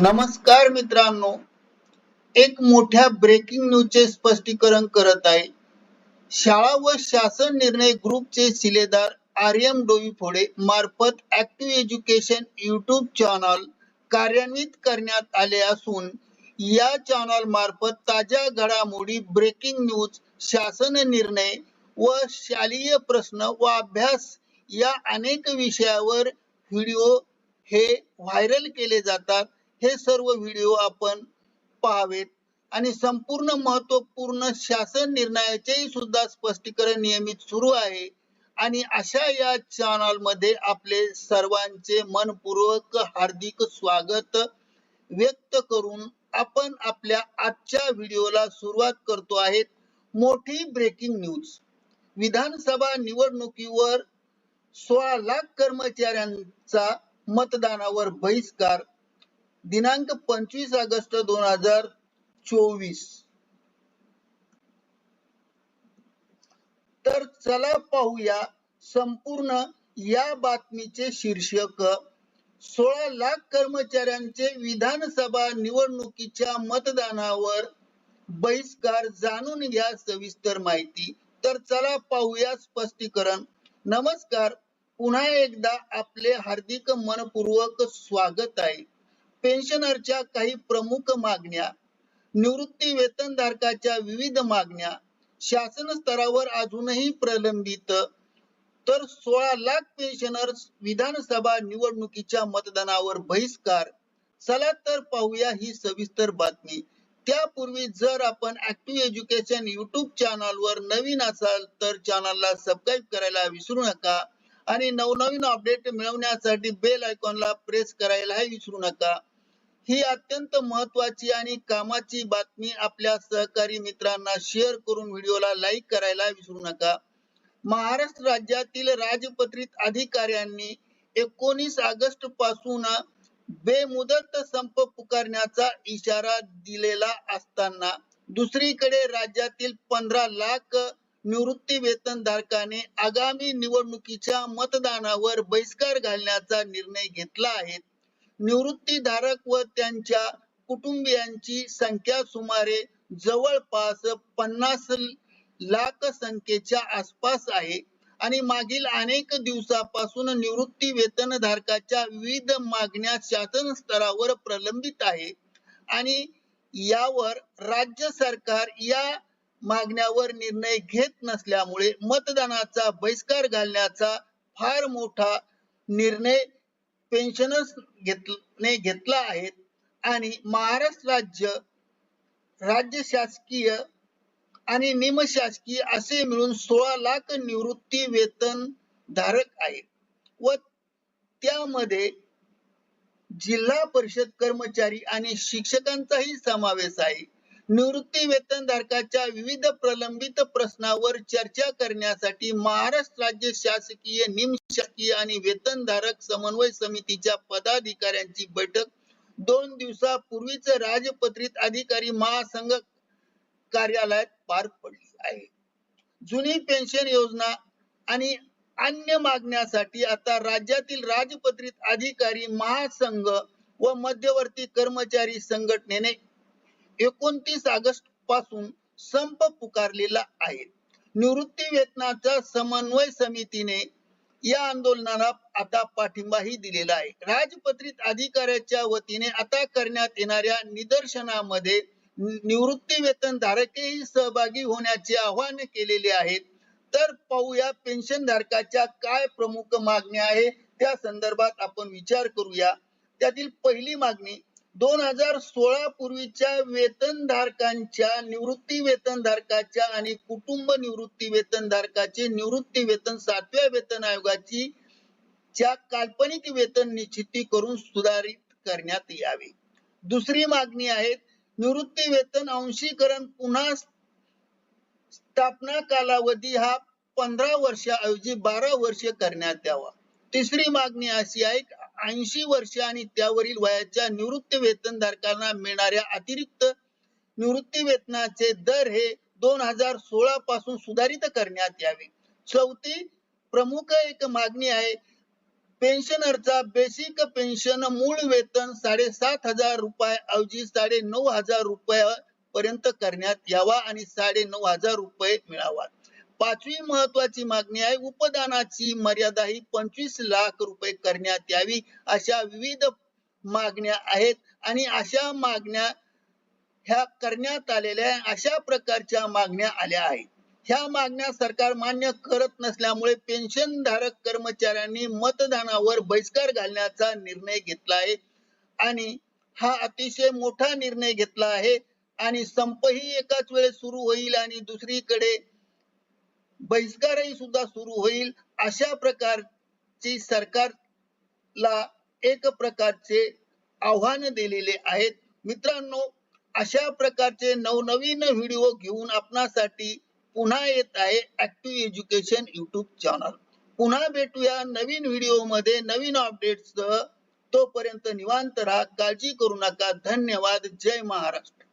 नमस्कार मित्रांनो एक मोठ्या ब्रेकिंग न्यूजचे स्पष्टीकरण करत आहे. शाळा व शासन निर्णय ग्रुपचे शिलेदार आर्यम डोईफोडे मार्फत ऍक्टिव्ह एज्युकेशन युट्यूब चॅनल कार्यान्वित करण्यात आले असून या चॅनल मार्फत ताज्या घडामोडी ब्रेकिंग न्यूज शासन निर्णय व शालेय प्रश्न व अभ्यास या अनेक विषयावर व्हिडिओ हे व्हायरल केले जातात. हे सर्व व्हिडिओ आपण पाहावेत आणि संपूर्ण महत्त्वपूर्ण शासन निर्णयाचे सुद्धा स्पष्टीकरण नियमित सुरू आहे. आणि अशा या चॅनलमध्ये आपले सर्वांचे मनपूर्वक हार्दिक स्वागत व्यक्त करून आपण आपल्या आजच्या व्हिडिओला सुरुवात करतो आहेत मोठी ब्रेकिंग न्यूज विधानसभा निवडणुकीवर सोळा लाख कर्मचाऱ्यांचा मतदानावर बहिष्कार दिनांक पंचवीस ऑगस्ट दोन हजार चोवीस. तर चला पाहूया संपूर्ण या बातमीचे शीर्षक. सोळा लाख कर्मचाऱ्यांचे विधानसभा निवडणुकीच्या मतदानावर बहिष्कार जाणून घ्या सविस्तर माहिती. तर चला पाहूया स्पष्टीकरण. नमस्कार पुन्हा एकदा आपले हार्दिक मनपूर्वक स्वागत आहे. पेन्शनरच्या काही प्रमुख मागण्या निवृत्ती वेतनधारकाच्या विविध मागण्या शासन स्तरावर अजूनही प्रलंबित. तर सोळा लाख पेन्शनर्स विधानसभा निवडणुकीच्या मतदानावर बहिष्कार. चला तर पाहूया ही सविस्तर बातमी. त्यापूर्वी जर आपण ऍक्टिव्ह एज्युकेशन युट्यूब चॅनल वर नवीन असाल तर चॅनलला सबस्क्राईब करायला विसरू नका. आणि नवनवीन अपडेट मिळवण्यासाठी बेल आयकॉनला प्रेस करायलाही विसरू नका. ही अत्यंत महत्वाची आणि कामाची बातमी आपल्या सहकारी मित्रांना शेअर करून व्हिडिओला लाईक करायला विसरू नका. महाराष्ट्र राज्यातील राजपत्रित अधिकाऱ्यांनी एकोणीस ऑगस्टपासून बेमुदत संप पुकारण्याचा इशारा दिलेला असताना दुसरीकडे राज्यातील पंधरा लाख निवृत्ती वेतन धारकाने आगामी निवडणुकीच्या मतदानावर बहिष्कार घालण्याचा निर्णय घेतला आहे. निवृत्ती धारक व त्यांच्या कुटुंबियांची संख्या सुमारे जवळपास पन्नास लाख संख्येच्या आसपास आहे आणि मागील अनेक दिवसापासून निवृत्ती वेतन धारकाच्या विविध मागण्या शासन स्तरावर प्रलंबित आहे. आणि यावर राज्य सरकार या मागण्यावर निर्णय घेत नसल्यामुळे मतदानाचा बहिष्कार घालण्याचा फार मोठा निर्णय पेन्शनर्स घेतने घेतला आहे. आणि महाराष्ट्र राज्य राज्य शासकीय आणि निमशासकीय असे मिळून सोळा लाख निवृत्ती वेतन धारक आहेत. व त्यामध्ये जिल्हा परिषद कर्मचारी आणि शिक्षकांचाही समावेश आहे. निवृत्ती वेतन धारकाच्या विविध प्रलंबित प्रश्नावर चर्चा करण्यासाठी महाराष्ट्र राज्य शासकीय निमशासकीय आणि वेतनधारक समन्वय समितीच्या पदाधिकाऱ्यांची बैठक. दोन दिवसापूर्वीच राजपत्रित अधिकारी महासंघ कार्यालयात पार पडली आहे. जुनी पेन्शन योजना आणि अन्य मागण्यासाठी आता राज्यातील राजपत्रित अधिकारी महासंघ व मध्यवर्ती कर्मचारी संघटनेने एकोणतीस ऑगस्टपासून संप पुकारलेला आहे. निवृत्ती वेतनाचा समन्वय समितीने या आंदोलनाला आता पाठिंबाही दिलेला आहे. राजपत्रित अधिकाऱ्याच्या वतीने आता करण्यात येणाऱ्या निदर्शनामध्ये निवृत्ती वेतन धारकही सहभागी होण्याचे आवाहन केलेले आहेत. तर पाहूया पेन्शन धारकाच्या काय प्रमुख मागण्या आहे त्या संदर्भात आपण विचार करूया. त्यातील पहिली मागणी दोन हजार सोळा पूर्वीच्या वेतन धारकांच्या निवृत्ती वेतन धारकाच्या आणि कुटुंब निवृत्ती वेतन धारकाचे निवृत्ती वेतन सातव्या वेतन आयोगाची च्या काल्पनिक वेतन निश्चिती करून सुधारित करण्यात यावे. दुसरी मागणी आहे निवृत्ती वेतन अंशीकरण पुन्हा स्थापना कालावधी हा पंधरा वर्षाऐवजी बारा वर्ष करण्यात यावा. तिसरी मागणी अशी आहे ऐंशी वर्ष आणि त्यावरील वयाच्या निवृत्ती वेतनधारकांना मिळणाऱ्या अतिरिक्त निवृत्ती वेतनाचे दर हे दोन हजार सोळा पासून सुधारित करण्यात यावे. चौथी प्रमुख एक मागणी आहे पेन्शनरचा बेसिक पेन्शन मूळ वेतन साडेसात हजार रुपये ऐवजी साडे नऊ हजार रुपये पर्यंत करण्यात यावा आणि साडे नऊ हजार रुपये मिळावा. पाचवी महत्वाची मागणी आहे. उपदानाची मर्यादा ही पंचवीस लाख रुपये करण्यात यावी अशा विविध मागण्या आहेत. आणि अशा मागण्या ह्या करण्यात आलेल्या अशा प्रकारच्या मागण्या आल्या आहेत. ह्या मागण्या सरकार मान्य करत नसल्यामुळे पेन्शन धारक कर्मचाऱ्यांनी मतदानावर बहिष्कार घालण्याचा निर्णय घेतला आहे. आणि हा अतिशय मोठा निर्णय घेतला आहे. आणि संपही एकाच वेळेस सुरू होईल आणि दुसरीकडे बहिष्कारही सुद्धा सुरू होईल. अशा प्रकारची सरकारला एक प्रकारचे आव्हान दिलेले आहेत. मित्रांनो अशा प्रकारचे नवनवीन व्हिडिओ घेऊन आपणासाठी पुन्हा येत आहे ऍक्टिव्ह एज्युकेशन युट्यूब चॅनल पुन्हा भेटूया नवीन व्हिडिओमध्ये नवीन अपडेट्स तोपर्यंत निवांत राहा. काळजी करू नका. धन्यवाद. जय महाराष्ट्र.